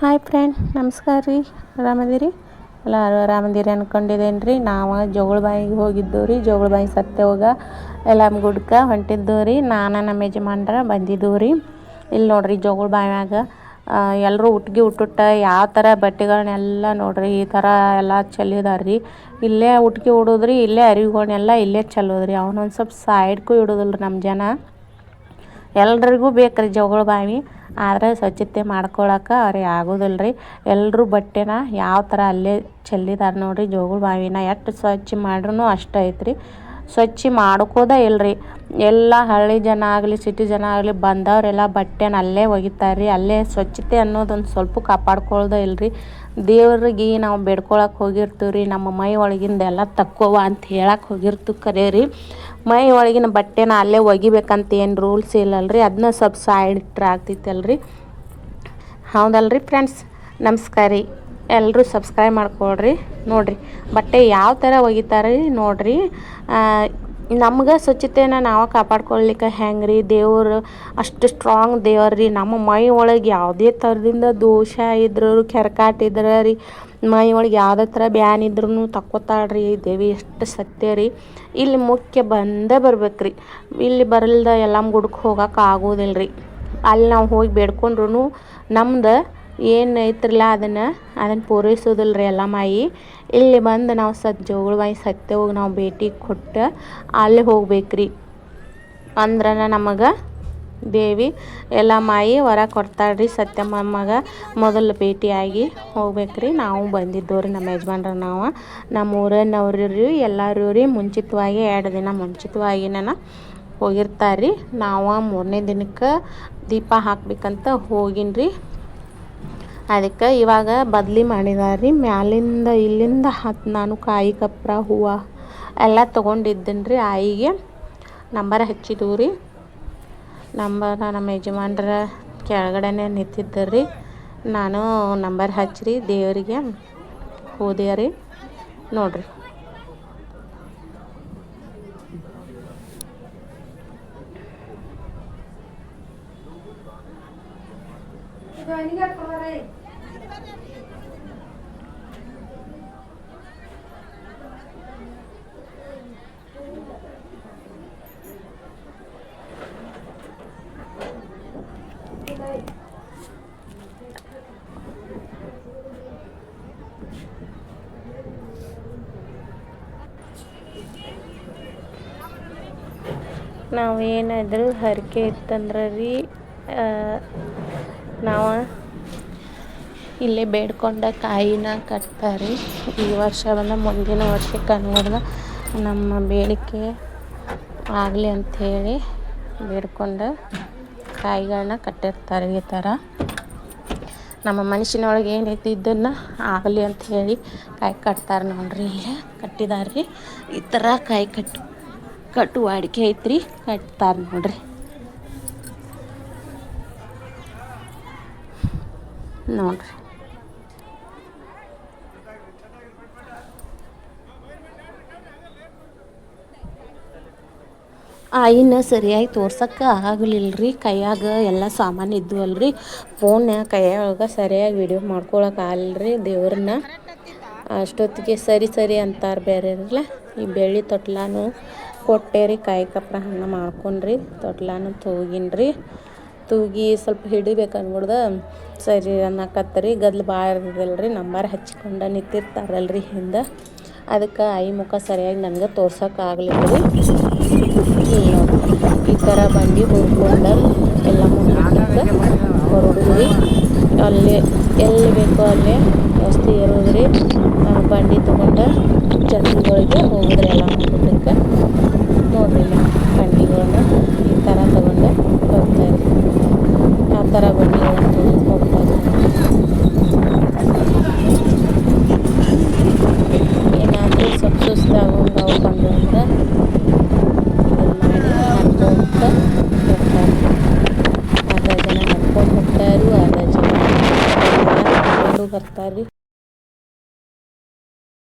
Hi friend ನಮಸ್ಕಾರ ರೀ. ಆರಾಮದಿರಿ? ಎಲ್ಲರೂ ಆರಾಮದಿರಿ ಅನ್ಕೊಂಡಿದ್ದೇನೆ ರೀ. ನಾವು ಜೋಗಳ ಬಾಯಿಗೆ ಹೋಗಿದ್ದೇವೆ ರೀ. ಜೋಗಳ ಬಾಯಿ ಸತ್ಯವಾಗ ಎಲ್ಲ ಗುಡ್ಕ ಹೊಂಟಿದ್ದೇವೆ ರೀ. ನಾನು ನಮ್ಮ ಯಜಮಾನ್ರ ಬಂದಿದ್ದೆವು ರೀ. ಇಲ್ಲಿ ನೋಡ್ರಿ ಜೋಗಳ ಬಾವ್ಯಾಗ ಎಲ್ಲರೂ ಉಟ್ಗಿ ಉಟ್ಟುಟ್ಟ ಯಾವ ಥರ ಬಟ್ಟೆಗಳನ್ನೆಲ್ಲ ನೋಡ್ರಿ, ಈ ಥರ ಎಲ್ಲ ಚೆಲ್ಲಿದಾರೆ ರೀ. ಇಲ್ಲೇ ಉಟ್ಗಿ ಉಡೋದ್ರಿ ಇಲ್ಲೇ ಅರಿವುಗಳನ್ನೆಲ್ಲ ಇಲ್ಲೇ ಚೆಲ್ಲೋದ್ರಿ ಅವನೊಂದು ಸ್ವಲ್ಪ ಸೈಡ್ಗೂ ಇಡೋದಿಲ್ಲ ನಮ್ಮ ಜನ. ಎಲ್ರಿಗೂ ಬೇಕು ರೀ ಜೋಗಳ ಬಾವಿ ಆದರೆ ಸ್ವಚ್ಛತೆ ಮಾಡ್ಕೊಳಕ್ಕೆ ಅವ್ರಿಗೆ ಆಗೋದಿಲ್ಲ ರೀ ಎಲ್ಲರೂ ಬಟ್ಟೆನ ಯಾವ ಥರ ಅಲ್ಲೇ ಚೆಲ್ಲಿದಾರೆ ನೋಡಿರಿ. ಜೋಗುಳ ಬಾವಿನ ಎಷ್ಟು ಸ್ವಚ್ಛ ಮಾಡ್ರೂ ಅಷ್ಟು ಐತ್ರಿ. ಸ್ವಚ್ಛ ಮಾಡ್ಕೋದ ಇಲ್ಲ ರೀ ಎಲ್ಲ ಹಳ್ಳಿ ಜನ ಆಗಲಿ ಸಿಟಿ ಜನ ಆಗಲಿ ಬಂದವರೆಲ್ಲ ಬಟ್ಟೆನ ಅಲ್ಲೇ ಒಗಿತಾರೆ ರೀ ಅಲ್ಲೇ ಸ್ವಚ್ಛತೆ ಅನ್ನೋದೊಂದು ಸ್ವಲ್ಪ ಕಾಪಾಡ್ಕೊಳ್ಳೋದೇ ಇಲ್ರಿ. ದೇವ್ರಿಗೆ ನಾವು ಬೇಡ್ಕೊಳಕ್ಕೆ ಹೋಗಿರ್ತೀವಿ ರೀ ನಮ್ಮ ಮೈ ಒಳಗಿಂದ ಎಲ್ಲ ತಕ್ಕೋವ ಅಂತ ಹೇಳಕ್ಕೆ ಹೋಗಿರ್ತೀವಿ ಕರೆ ರೀ ಮೈ ಒಳಗಿನ ಬಟ್ಟೆನ ಅಲ್ಲೇ ಒಗಿಬೇಕಂತ ಏನು ರೂಲ್ಸ್ ಇಲ್ಲಲ್ಲ ರೀ ಅದನ್ನ ಸ್ವಲ್ಪ ಸೈಡ್ ಇಟ್ಟರೆ ಹೌದಲ್ಲ ರೀ ಫ್ರೆಂಡ್ಸ್ ನಮಸ್ಕಾರ. ರೀ ಎಲ್ಲರೂ ಸಬ್ಸ್ಕ್ರೈಬ್ ಮಾಡ್ಕೊಳ್ರಿ, ನೋಡಿರಿ. ಬಟ್ಟೆ ಯಾವ ಥರ ಒಗಿತಾರೆ ನೋಡಿರಿ. ನಮ್ಗೆ ಸ್ವಚ್ಛತೆಯನ್ನು ನಾವು ಕಾಪಾಡ್ಕೊಳ್ಲಿಕ್ಕೆ ಹೆಂಗೆ ರೀ ದೇವರು ಅಷ್ಟು ಸ್ಟ್ರಾಂಗ್ ದೇವರು ರೀ ನಮ್ಮ ಮೈ ಒಳಗೆ ಯಾವುದೇ ಥರದಿಂದ ದೋಷ ಇದ್ರೂ ಕೆರಕಾಟ ಇದ್ರೆ ರೀ ಮೈ ಒಳಗೆ ಯಾವುದೇ ಥರ ಬ್ಯಾನ್ ಇದ್ರೂ ತಕ್ಕೋತಾಳ್ರಿ. ದೇವಿ ಎಷ್ಟು ಸತ್ಯ ರೀ. ಇಲ್ಲಿ ಮುಖ್ಯ ಬಂದೇ ಬರ್ಬೇಕು ರೀ ಇಲ್ಲಿ ಬರಲ್ದ ಎಲ್ಲ ಗುಡ್ಗೆ ಹೋಗಕ್ಕೆ ಆಗೋದಿಲ್ಲ ರೀ ಅಲ್ಲಿ ನಾವು ಹೋಗಿ ಬೇಡ್ಕೊಂಡ್ರು ನಮ್ದು ಏನು ಐತ್ರಲ್ಲ ಅದನ್ನು? ಅದನ್ನು ಪೂರೈಸೋದಿಲ್ಲ ರೀ ಎಲ್ಲ ಮಾಯಿ. ಇಲ್ಲಿ ಬಂದು ನಾವು ಸತ್ ಜೋಗಳ ಬಾಯಿ ಹೋಗಿ ನಾವು ಭೇಟಿ ಕೊಟ್ಟು ಅಲ್ಲಿ ಹೋಗ್ಬೇಕು ರೀ ಅಂದ್ರೆ ನಮಗೆ ದೇವಿ. ಎಲ್ಲ ಮಾಯಿ ವರ ಕೊಡ್ತಾಳೆ ರೀ ಸತ್ಯಮ್ಮಗ ಮೊದಲು ಭೇಟಿಯಾಗಿ ಹೋಗ್ಬೇಕ್ರಿ. ನಾವು ಬಂದಿದ್ದವ್ರಿ ನಮ್ಮ ಯಜಮಾನ್ರ ನಾವು. ನಮ್ಮ ಊರನ್ನವ್ರಿ ರೀ ಎಲ್ಲರೂ ರೀ ಮುಂಚಿತವಾಗಿ ಎರಡು ದಿನ ಮುಂಚಿತವಾಗಿನ ಹೋಗಿರ್ತಾರೆ. ರೀ ನಾವು ಮೂರನೇ ದಿನಕ್ಕೆ ದೀಪ ಹಾಕ್ಬೇಕಂತ ಹೋಗಿನ್ರಿ. ಅದಕ್ಕೆ ಇವಾಗ ಬದಲಿ ಮಾಡಿದಾರೆ ರೀ ಮ್ಯಾಲಿಂದ ಇಲ್ಲಿಂದ ಹತ್ತು ನಾನು ಕಾಯಿ ಕಪ್ರ, ಹೂವು ಎಲ್ಲ ತೊಗೊಂಡಿದ್ದೀನಿ ರೀ ಆಯಿಗೆ. ನಂಬರ್ ಹಚ್ಚಿದ್ವು ರೀ ನಂಬರ್ ನಮ್ಮ ಯಜಮಾನ್ರ ಕೆಳಗಡೆನೆ ನಿಂತಿದ್ದರು ರೀ ನಾನು ನಂಬರ್ ಹಚ್ಚಿರಿ, ದೇವರಿಗೆ ಹೋದೆ ರೀ ನೋಡಿರಿ. ನಾವು ಏನಾದರೂ ಹರಕೆ ಇತ್ತಂದ್ರೆ ರೀ ನಾವು ಇಲ್ಲಿ ಬೇಡ್ಕೊಂಡ ಕಾಯಿನ ಕಟ್ತಾರೆ. ಈ ವರ್ಷ ಬಂದ ಮುಂದಿನ ವರ್ಷಕ್ಕೆ ಅನ್ನೋದನ್ನ ನಮ್ಮ ಬೇಡಿಕೆ ಆಗಲಿ ಅಂಥೇಳಿ ಬೇಡ್ಕೊಂಡು ಕಾಯಿಗಳನ್ನ ಕಟ್ಟಿರ್ತಾರೆ ಈ ಥರ. ನಮ್ಮ ಮನುಷ್ಯನೊಳಗೆ ಏನೈತಿ ಇದನ್ನು ಆಗಲಿ ಹೇಳಿ ಕಾಯಿ ಕಟ್ತಾರೆ ನೋಡ್ರಿ ಇಲ್ಲಿ ಕಟ್ಟಿದಾರೆ ರೀ ಈ ಥರ ಕಾಯಿ ಕಟ್ಟು ಕಟ್ಟು ವಾಡಿಕೆ ಐತ್ರಿ, ಕಟ್ತಾರೆ ನೋಡ್ರಿ. ನೋಡ್ರಿ. ಆಯಿನ ಸರಿಯಾಗಿ ತೋರ್ಸಕ್ಕೆ ಆಗಲಿಲ್ಲ ರೀ ಕೈಯಾಗ ಎಲ್ಲ ಸಾಮಾನು ಇದ್ದು ಅಲ್ರಿ ಫೋನ್ಯಾಗ ಕೈಯಾಗ ಸರಿಯಾಗಿ ವಿಡಿಯೋ ಮಾಡ್ಕೊಳಕ್ಕೆ ಆಗಲ್ರಿ ದೇವ್ರನ್ನ. ಅಷ್ಟೊತ್ತಿಗೆ ಸರಿ ಸರಿ ಅಂತಾರೆ ಬೇರೆ ಇರಲ್ಲ ಈ ಬೆಳ್ಳಿ ತೊಟ್ಲಾನು ಕೊಟ್ಟೆ ರೀ ಕಾಯಿ ಕಪ್ರ ಹಣ್ಣು ಮಾಡ್ಕೊಂಡ್ರಿ. ತೊಟ್ಲಾನು ತೂಗಿನ್ರಿ. ತೂಗಿ ಸ್ವಲ್ಪ ಹಿಡಿಬೇಕು ಅನ್ಬಿಡ್ದ. ಸರಿ ಅನ್ನಕತ್ತರಿ ಗದ್ಲು ಭಾಳ ರೀ ನಂಬರ್ ಹಚ್ಕೊಂಡು ನಿಂತಿರ್ತಾರಲ್ರಿ ಹಿಂದೆ. ಅದಕ್ಕೆ ಐ ಮುಖ ಸರಿಯಾಗಿ ನನಗೆ ತೋರ್ಸೋಕೆ ಆಗಲಿಲ್ಲ ರೀ ಈ ಥರ ಬಂದು ಹುರ್ಕೊಂಡು ಎಲ್ಲ ಹೊರಡಿದ್ರಿ ಅಲ್ಲಿ, ಎಲ್ಲಿ ಬೇಕೋ ಅಲ್ಲಿ ವಸ್ತಿ ಏರೋದ್ರಿ. ಬಂಡಿ ತೊಗೊಂಡು ಚಟ್ನಿಗಳಿಗೆ ಹೋಗಿದ್ರಿ ಎಲ್ಲ ಮುಗಿದಕ್ಕೆ